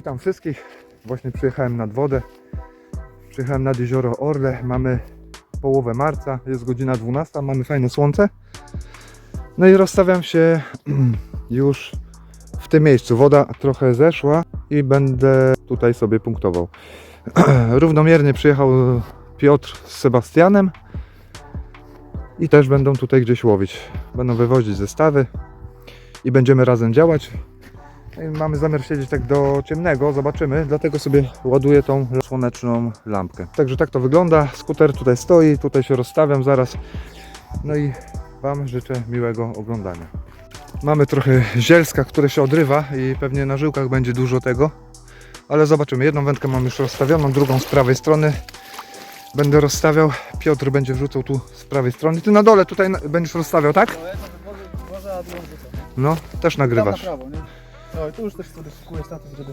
witam wszystkich. Właśnie przyjechałem nad wodę. Przyjechałem nad jezioro Orle. Mamy połowę marca, jest godzina 12, mamy fajne słońce. No i rozstawiam się już w tym miejscu. Woda trochę zeszła i będę tutaj sobie punktował. Równomiernie przyjechał Piotr z Sebastianem i też będą tutaj gdzieś łowić. Będą wywozić zestawy i będziemy razem działać. Mamy zamiar siedzieć tak do ciemnego, zobaczymy, dlatego sobie ładuję tą słoneczną lampkę. Także tak to wygląda. Skuter tutaj stoi, tutaj się rozstawiam zaraz. No i Wam życzę miłego oglądania. Mamy trochę zielska, które się odrywa i pewnie na żyłkach będzie dużo tego. Ale zobaczymy. Jedną wędkę mam już rozstawioną, drugą z prawej strony. Będę rozstawiał. Piotr będzie wrzucał tu z prawej strony. Ty na dole tutaj będziesz rozstawiał, tak? No. No, też nagrywasz. Oj, tu już też sobie szykuję status, żeby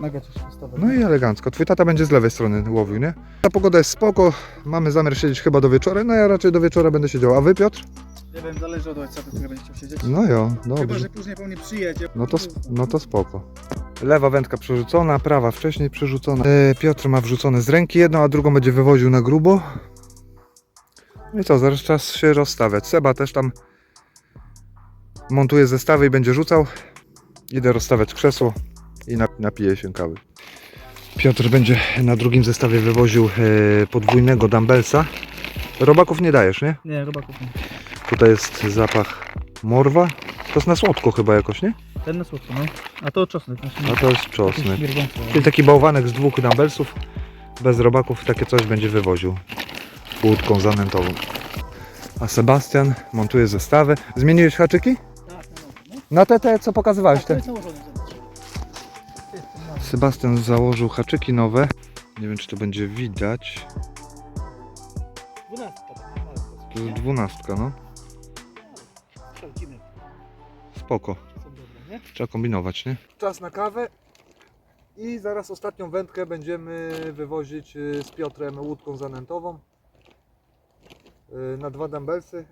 nagrać jeszcze stawę. No i elegancko. Twój tata będzie z lewej strony łowił, nie? Ta pogoda jest spoko. Mamy zamiar siedzieć chyba do wieczora. No ja raczej do wieczora będę siedział. A wy, Piotr? Nie wiem, zależy od ojca, który będzie chciał siedzieć. No jo, Chyba, dobrze. że później po mnie przyjedzie. No to, sp- no to spoko. Lewa wędka przerzucona, prawa wcześniej przerzucona. E, Piotr ma wrzucone z ręki jedną, a drugą będzie wywoził na grubo. No i co, zaraz czas się rozstawiać. Seba też tam montuje zestawy i będzie rzucał. Idę rozstawiać krzesło i nap- napiję się kawy. Piotr będzie na drugim zestawie wywoził e, podwójnego dumbbellsa. Robaków nie dajesz, nie? Nie, robaków nie. Tutaj jest zapach morwa. To jest na słodko chyba jakoś, nie? Ten na słodko, no. A to czosnek. Znaczy, A to jest czosnek. Czyli taki bałwanek z dwóch dumbbellsów bez robaków takie coś będzie wywoził łódką zanętową. A Sebastian montuje zestawy. Zmieniłeś haczyki? Tak, no. Na te, te co pokazywałeś. Te. zobacz. Sebastian założył haczyki nowe. Nie wiem czy to będzie widać. Dwunastka. To jest dwunastka, no. Spoko. Trzeba kombinować, nie? Czas na kawę. I zaraz ostatnią wędkę będziemy wywozić y, z Piotrem łódką zanętową. y, Na dwa dumbbellsy.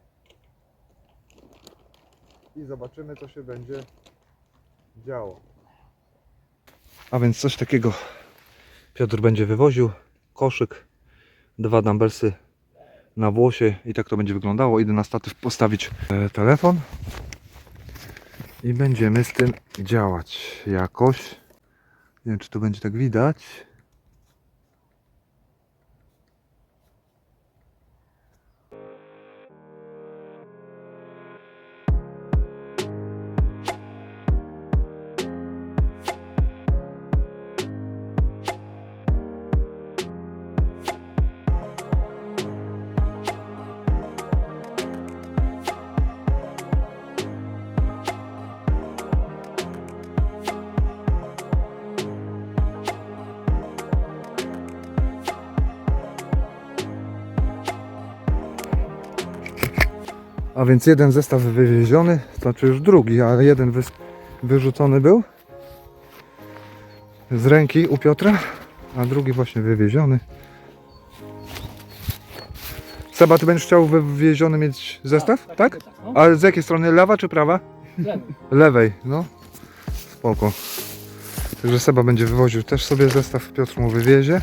I zobaczymy co się będzie działo. A więc coś takiego Piotr będzie wywoził. Koszyk, dwa dumbbellsy na włosie i tak to będzie wyglądało. Idę na statyw postawić e, telefon i będziemy z tym działać jakoś. Nie wiem, czy to będzie tak widać. A więc jeden zestaw wywieziony, znaczy już drugi, ale jeden wys- wyrzucony był z ręki u Piotra, a drugi właśnie wywieziony. Seba, ty będziesz chciał wywieziony mieć zestaw? Tak? no. A z jakiej strony? Lewa czy prawa? Lewy. Lewej, no. Spoko. Także Seba będzie wywoził też sobie zestaw, Piotr mu wywiezie.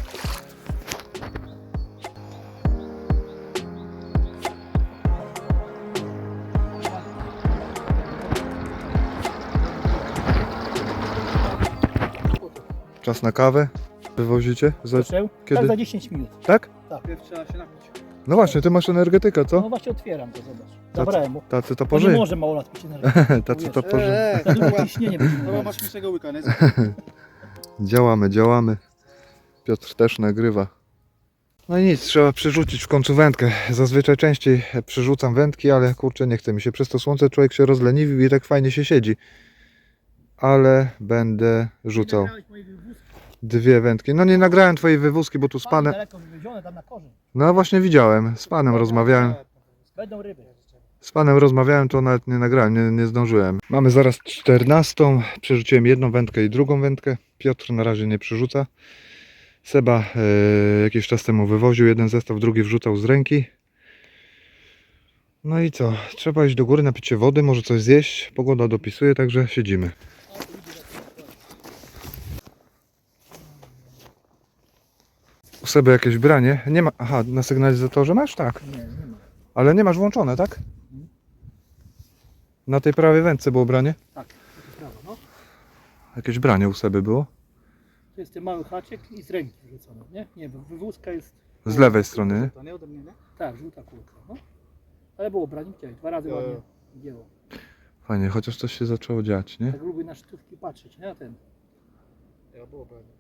Czas na kawę. Wywozicie? Za... Zaczął? Kiedy? Tak za 10 minut. Tak? Pierw trzeba się napić. No właśnie, ty masz energetykę, No co? właśnie otwieram to, zobacz. To Zabrałem mu. Tacy to Bo nie pożyje. może małolat pić energii. Tacy to pożyje. Eee, Za ciśnienie będzie No miał. masz łyka, nie? Działamy, działamy. Piotr też nagrywa. No i nic, trzeba przerzucić w końcu wędkę. Zazwyczaj częściej przerzucam wędki, ale kurczę, nie chce mi się. Przez to słońce człowiek się rozleniwił i tak fajnie się siedzi. Ale będę rzucał dwie wędki. No nie nagrałem twojej wywózki, bo tu z Pan panem... No właśnie widziałem, z panem rozmawiałem. Będą ryby. Z panem rozmawiałem, to nawet nie nagrałem, nie, nie zdążyłem. Mamy zaraz 14. Przerzuciłem jedną wędkę i drugą wędkę. Piotr na razie nie przerzuca. Seba e, jakiś czas temu wywoził jeden zestaw, drugi wrzucał z ręki. No i co? Trzeba iść do góry, napić się wody, może coś zjeść. Pogoda dopisuje, także siedzimy. U sobie jakieś branie. Nie ma. Aha, na sygnalizatorze masz? Tak. Nie, nie ma. Ale nie masz włączone, tak? Na tej prawej wędce było branie? Tak, to prawo, no. Jakieś branie u sobie było? To jest ten mały haczyk i z ręki wrzucony, nie? Nie, bo wywózka jest, Z lewej strony, nie? To nie ode mnie, nie? tak, żółta kulka, no. Ale było branie, widziałeś, dwa razy ładnie gięło. Fajnie, chociaż coś się zaczęło dziać, nie? Tak lubię na sztówki patrzeć, nie? Na ten. Ja było branie.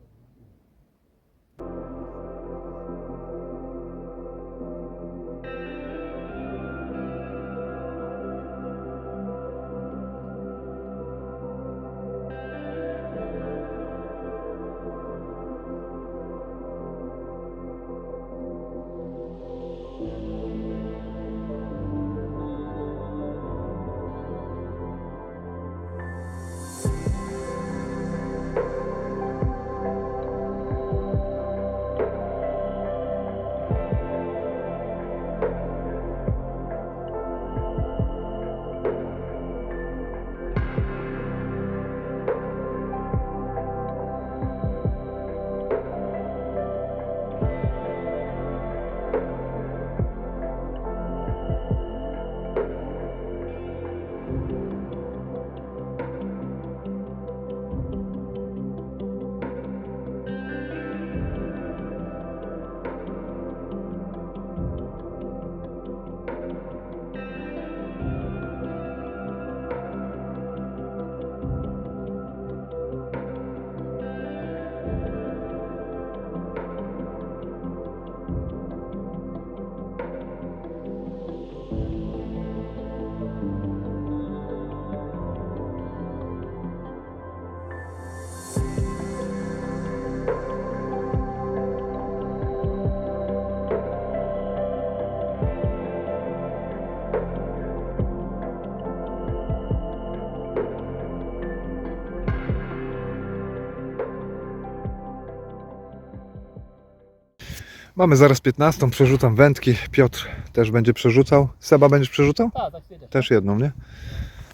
Mamy zaraz 15, przerzucam wędki. Piotr też będzie przerzucał. Seba będziesz przerzucał? Tak, tak. Też jedną, nie?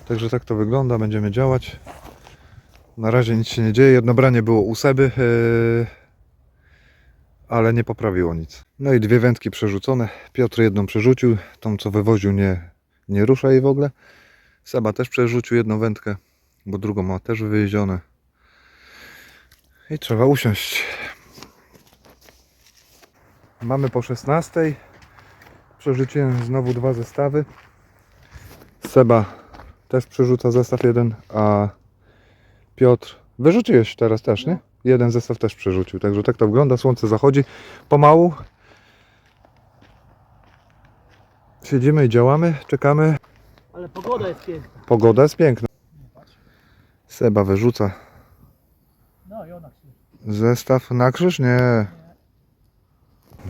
Także tak to wygląda, będziemy działać. Na razie nic się nie dzieje. Jedno branie było u Seby, yy, ale nie poprawiło nic. No i dwie wędki przerzucone. Piotr jedną przerzucił, tą co wywoził nie, nie rusza jej w ogóle. Seba też przerzucił jedną wędkę, bo drugą ma też wywiezione. I trzeba usiąść. Mamy po 16. Przerzuciłem znowu dwa zestawy. Seba też przerzuca zestaw jeden, a Piotr wyrzuciłeś teraz też, nie? Jeden zestaw też przerzucił, także tak to wygląda. Słońce zachodzi pomału. Siedzimy i działamy, czekamy. Ale pogoda jest piękna. Pogoda jest piękna. Seba wyrzuca No i ona się. zestaw na krzyż? Nie.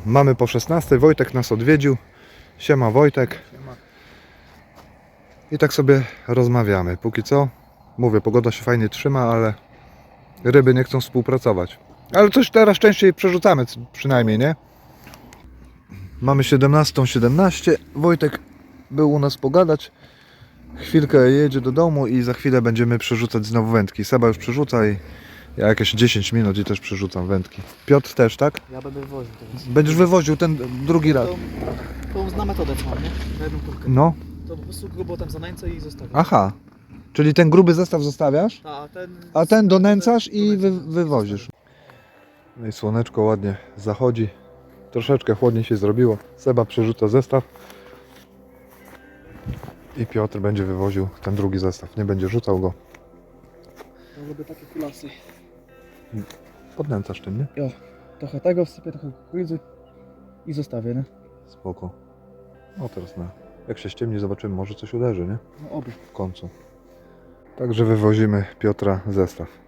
Mamy po 16. Wojtek nas odwiedził. Siema Wojtek. I tak sobie rozmawiamy. Póki co, mówię, pogoda się fajnie trzyma, ale ryby nie chcą współpracować. Ale coś teraz częściej przerzucamy, przynajmniej, nie? Mamy 17.17. Wojtek był u nas pogadać. Chwilkę jedzie do domu i za chwilę będziemy przerzucać znowu wędki. Seba już przerzuca i ja jakieś 10 minut i też przerzucam wędki. Piotr też, tak? Ja będę woził teraz. Będziesz wywoził ten drugi raz. To, to zna metodę co mam, nie? Na jedną kulkę. No, To po prostu grubo tam zanęcę i zostawię. aha. Czyli ten gruby zestaw zostawiasz? A ten... A ten donęcasz i wy, wywozisz. No i słoneczko ładnie zachodzi. Troszeczkę chłodniej się zrobiło. Seba przerzuca zestaw. I Piotr będzie wywoził ten drugi zestaw. Nie będzie rzucał go. Ja lubię takie kulasy. Podnęcasz tym, nie? Trochę tego wsypię, trochę kukurydzy i zostawię, nie? Spoko. No teraz na. Jak się ściemni, zobaczymy, może coś uderzy, nie? No oby. W końcu. Także wywozimy Piotra zestaw.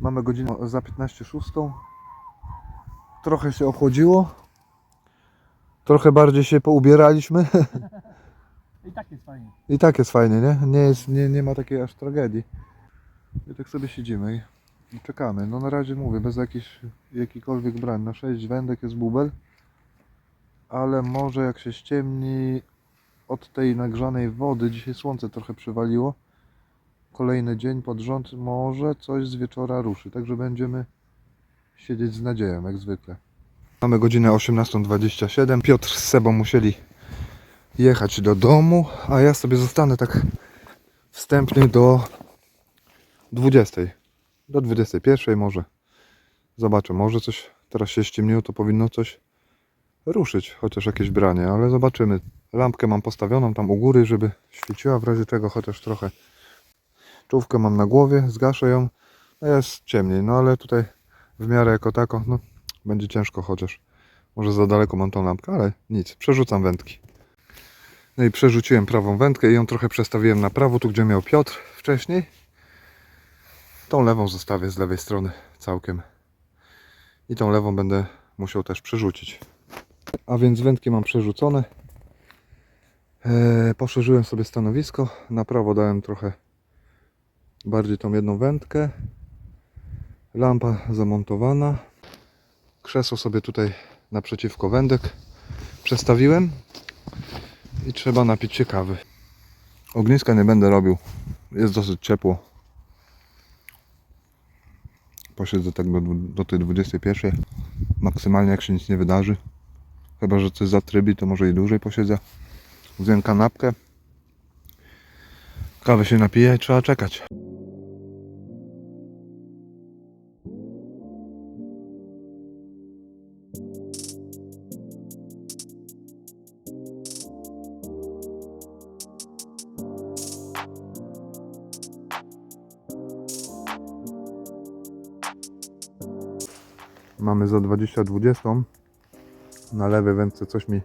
Mamy godzinę za 15.06. Trochę się ochłodziło. Trochę bardziej się poubieraliśmy. I tak jest fajnie. I tak jest fajnie, nie? Nie, jest, nie, nie ma takiej aż tragedii. I tak sobie siedzimy i czekamy. No na razie mówię, bez jakichś, jakikolwiek brań. Na 6 wędek jest bubel. Ale może jak się ściemni od tej nagrzanej wody, dzisiaj słońce trochę przywaliło. Kolejny dzień pod rząd, może coś z wieczora ruszy. Także będziemy siedzieć z nadzieją, jak zwykle. Mamy godzinę 18.27. Piotr z Sebą musieli jechać do domu, a ja sobie zostanę tak wstępnie do 20. Do 21 może. Zobaczę, może coś teraz się ściemniło, to powinno coś ruszyć, chociaż jakieś branie, ale zobaczymy. Lampkę mam postawioną tam u góry, żeby świeciła w razie czego chociaż trochę. Czołówkę mam na głowie, zgaszę ją. No jest ciemniej, no ale tutaj w miarę jako tako, no będzie ciężko chociaż. Może za daleko mam tą lampkę, ale nic, przerzucam wędki. No i przerzuciłem prawą wędkę i ją trochę przestawiłem na prawo, tu gdzie miał Piotr wcześniej. Tą lewą zostawię z lewej strony całkiem. I tą lewą będę musiał też przerzucić. A więc wędki mam przerzucone. Eee, poszerzyłem sobie stanowisko. Na prawo dałem trochę bardziej tą jedną wędkę. Lampa zamontowana. Krzesło sobie tutaj naprzeciwko wędek przestawiłem i trzeba napić się kawy. Ogniska nie będę robił. Jest dosyć ciepło. Posiedzę tak do, do tej 21. Maksymalnie jak się nic nie wydarzy. Chyba, że coś zatrybi, to może i dłużej posiedzę. Zjem kanapkę. Kawę się napiję i trzeba czekać. Mamy za 20-20. Na lewej wędce coś mi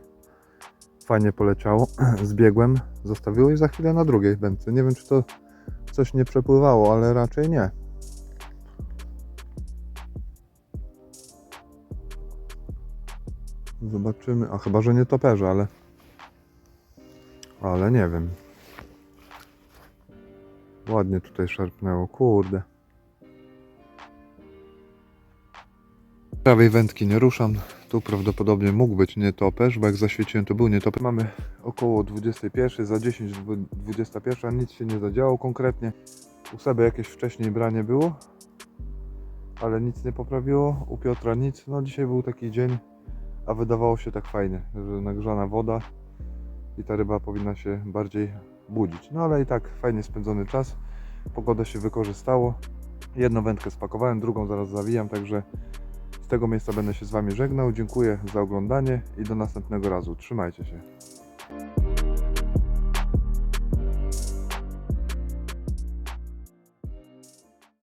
fajnie poleciało. Zbiegłem, zostawiło i za chwilę na drugiej wędce. Nie wiem, czy to coś nie przepływało, ale raczej nie. Zobaczymy. A chyba, że nie toperze, ale. Ale nie wiem. Ładnie tutaj szarpnęło, kurde. Prawej wędki nie ruszam. Tu prawdopodobnie mógł być nietoperz, bo jak zaświeciłem to był nietoperz. Mamy około 21, za 10, dwu- 21, nic się nie zadziało konkretnie. U Seby jakieś wcześniej branie było, ale nic nie poprawiło. U Piotra nic. No dzisiaj był taki dzień, a wydawało się tak fajnie, że nagrzana woda i ta ryba powinna się bardziej budzić. No ale i tak fajnie spędzony czas. Pogoda się wykorzystało. Jedną wędkę spakowałem, drugą zaraz zawijam, także z tego miejsca będę się z Wami żegnał. Dziękuję za oglądanie i do następnego razu. Trzymajcie się.